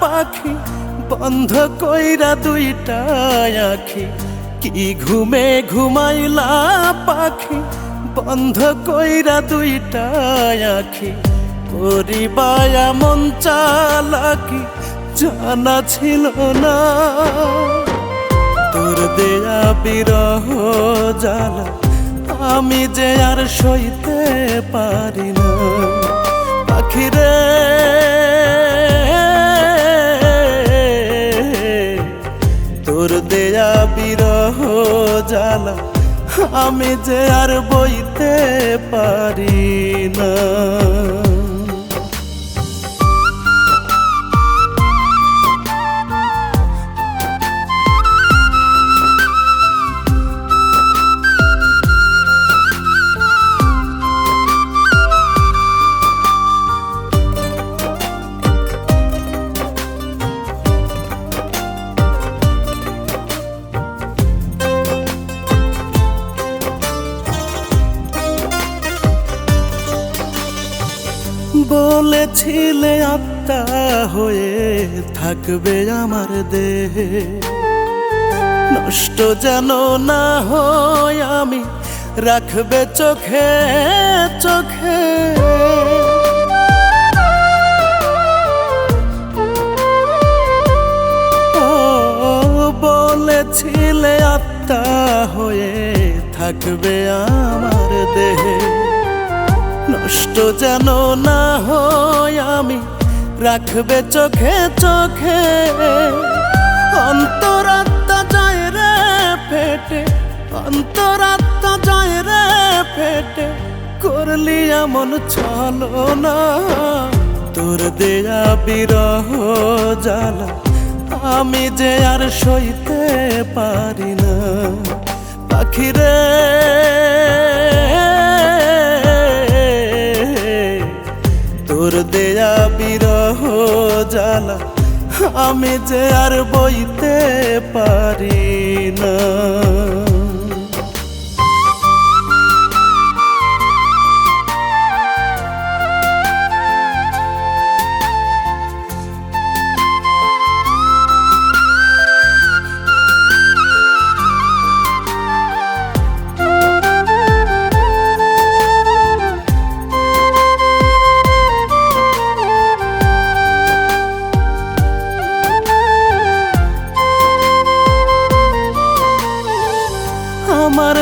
পাখি বন্ধ কইরা দুইটা আখি। কি ঘুমে ঘুমাইলা পাখি বন্ধ কইরা দুইটা আখি। করিবায়া মন চালাকি জানা ছিল না। তোর দেয়া বিরহ জ্বালা আমি যে আর সইতে পারি না। পাখিরে জ্বালা আমি যে আর বইতে পারি না। বলেছিলে আত্মা হয়ে থাকবে আমার দেহে। নষ্ট যেন না হয় আমি রাখবে চোখে চোখে। বলেছিলে আত্মা হয়ে থাকবে আমার দেহে। নষ্ট যেন না হয় আমি রাখবে চোখে চোখে। অন্তরাত্মা যায় রে ফেটে, অন্তরাত্মা যায় রে ফেটে। করলি এমন চলো না তোর দেয়া বিরহ জ্বালা, আমি যে আর সইতে পারি না। পাখিরে তোর দেয়া বিরহ জ্বালা আমি যে আর বইতে পারি না।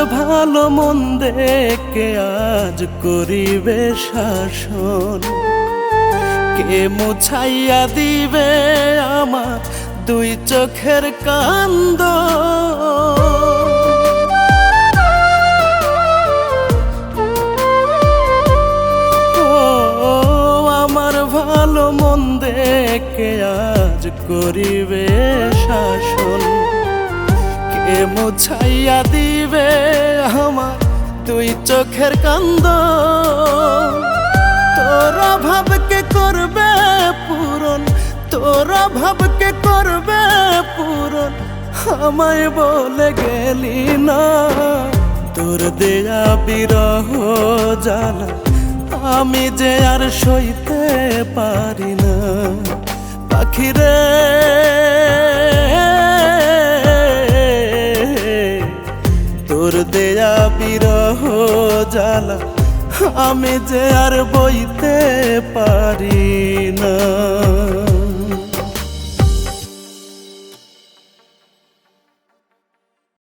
ভালো মন্দে আজ করিবে শাসন। কে মুছাইয়া দিবে আমার দুই চোখের কান্দ? আমার ভালো মন্দে আজ করিবে শাসন। কে মুছাইয়া দিবে আমার তুই চোখের কান্দ। তোরা ভাবকে করবে পূরণ? তোরা ভাবকে করবে পূরণ? আমায় বলে গেলি না। তোর দেয়া বিরহ জ্বালা আমি যে আর সইতে পারি না। পাখিরে দেয়া বিরহ জ্বালা। আমি যে আর বইতে